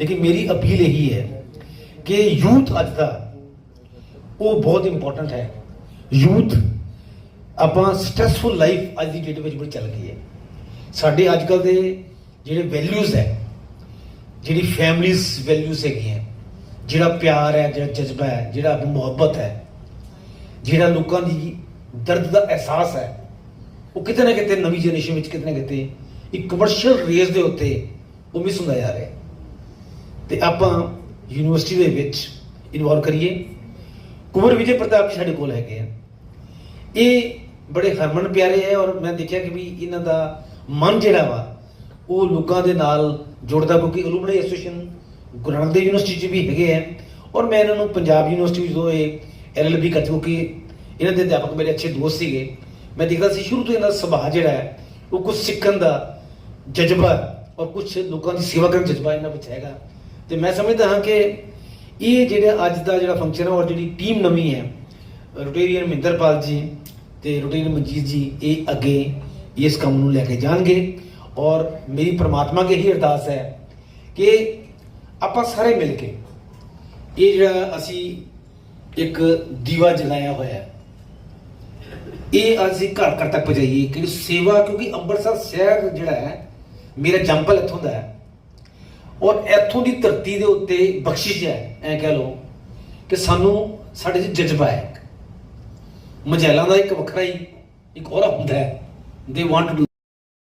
ਲੇਕਿਨ ਮੇਰੀ ਅਪੀਲ ਇਹੀ ਹੈ ਕਿ ਯੂਥ ਅੱਜ ਦਾ ਉਹ ਬਹੁਤ ਇੰਪੋਰਟੈਂਟ ਹੈ ਯੂਥ ਆਪਾਂ ਸਟ੍ਰੈਸਫੁਲ ਲਾਈਫ ਅੱਜ ਦੀ ਡੇਟ ਵਿੱਚ ਬੜੀ ਚੱਲ ਗਈ ਹੈ ਸਾਡੇ ਅੱਜ ਕੱਲ ਦੇ ਜਿਹੜੇ ਵੈਲਿਊਜ਼ ਹੈ ਜਿਹੜੀ ਫੈਮਲੀਜ਼ ਵੈਲਿਊਜ਼ ਹੈਗੀਆਂ ਜਿਹੜਾ ਪਿਆਰ ਹੈ ਜਿਹੜਾ ਜਜ਼ਬਾ ਹੈ ਜਿਹੜਾ ਮੁਹੱਬਤ ਹੈ ਜਿਹੜਾ ਲੋਕਾਂ ਦੀ ਦਰਦ ਦਾ ਅਹਿਸਾਸ ਹੈ ਉਹ ਕਿਤੇ ਨਾ ਕਿਤੇ ਨਵੀਂ ਜਨਰੇਸ਼ਨ ਵਿੱਚ ਕਿਤੇ ਨਾ ਕਿਤੇ ਇੱਕ ਕਮਰਸ਼ੀਅਲ ਰੇਸ ਦੇ ਉੱਤੇ ਉਹ ਮਿਸ ਹੁੰਦਾ ਜਾ ਰਿਹਾ ਹੈ ਤੇ ਆਪਾਂ ਯੂਨੀਵਰਸਿਟੀ ਦੇ ਵਿੱਚ ਇਨਵੋਲਵ ਕਰੀਏ। ਕੁਵਰ ਵਿਜੇ ਪ੍ਰਤਾਪ ਜੀ ਸਾਡੇ ਕੋਲ ਹੈਗੇ ਆ। ਇਹ ਬੜੇ ਹਰਮਨ ਪਿਆਰੇ ਹੈ ਔਰ ਮੈਂ ਦੇਖਿਆ ਕਿ ਵੀ ਇਹਨਾਂ ਦਾ ਮਨ ਜਿਹੜਾ ਵਾ, ਉਹ ਲੋਕਾਂ ਦੇ ਨਾਲ ਜੁੜਦਾ ਕਿਉਂਕਿ alumni association Guru Nanak Dev university 'ਚ ਵੀ ਹੈਗੇ ਆ। ਔਰ ਮੈਂ ਇਹਨਾਂ ਨੂੰ ਪੰਜਾਬ ਯੂਨੀਵਰਸਿਟੀ ਜਦੋਂ ਇਹ ਐਲਐਲਬੀ ਕਰ ਚੁੱਕੇ ਇਹਨਾਂ ਦੇ ਅਧਿਆਪਕ ਮੇਰੇ ਅੱਛੇ ਦੋਸਤ ਸੀਗੇ। ਮੈਂ ਦੇਖਦਾ ਸੀ ਸ਼ੁਰੂ ਤੋਂ ਇਹਨਾਂ ਦਾ ਸੁਭਾਅ ਜਿਹੜਾ ਹੈ, ਉਹ ਕੁਝ ਸਿੱਖਣ ਦਾ ਜਜ਼ਬਾ ਔਰ ਕੁਝ ਲੋਕਾਂ ਦੀ ਸੇਵਾ ਕਰਨ ਦਾ ਜਜ਼ਬਾ ਇਹਨਾਂ ਵਿੱਚ ਹੈਗਾ। ਤੇ ਮੈਂ ਸਮਝਦਾ ਹਾਂ ਕਿ ਇਹ ਜਿਹੜਾ ਅੱਜ ਦਾ ਜਿਹੜਾ ਫੰਕਸ਼ਨ ਹੈ ਔਰ ਜਿਹੜੀ ਟੀਮ ਨਵੀਂ ਹੈ ਰੋਟੇਰੀਅਨ ਮਹਿੰਦਰਪਾਲ ਜੀ ਤੇ ਰੋਟੇਰੀਅਨ ਮਨਜੀਤ ਜੀ, ਇਹ ਅੱਗੇ ਇਸ ਕੰਮ ਨੂੰ ਲੈ ਕੇ ਜਾਣਗੇ ਔਰ ਮੇਰੀ ਪ੍ਰਮਾਤਮਾ ਅੱਗੇ ਹੀ ਅਰਦਾਸ ਹੈ ਕਿ ਆਪਾਂ ਸਾਰੇ ਮਿਲ ਕੇ ਇਹ ਜਿਹੜਾ ਅਸੀਂ ਇੱਕ ਦੀਵਾ ਜਲਾਇਆ ਹੋਇਆ ਹੈ, ਇਹ ਅਸੀਂ ਘਰ ਘਰ ਤੱਕ ਪਹੁੰਚਾਈਏ। ਕਿ ਸੇਵਾ, ਕਿਉਂਕਿ ਅੰਮ੍ਰਿਤਸਰ ਸ਼ਹਿਰ ਜਿਹੜਾ ਹੈ, ਮੇਰਾ ਜੰਪਲ ਇੱਥੋਂ ਦਾ ਹੈ। ਔਰ ਇੱਥੋਂ ਦੀ ਧਰਤੀ ਦੇ ਉੱਤੇ ਬਖਸ਼ਿਸ਼ ਹੈ, ਐ ਕਹਿ ਲਓ ਕਿ ਸਾਨੂੰ ਸਾਡੇ 'ਚ ਜਜ਼ਬਾ ਹੈ ਮਜੈਲਾਂ ਦਾ ਇੱਕ ਵੱਖਰਾ ਹੀ ਇੱਕ ਹੋਰ ਹੁੰਦਾ ਹੈ। They want to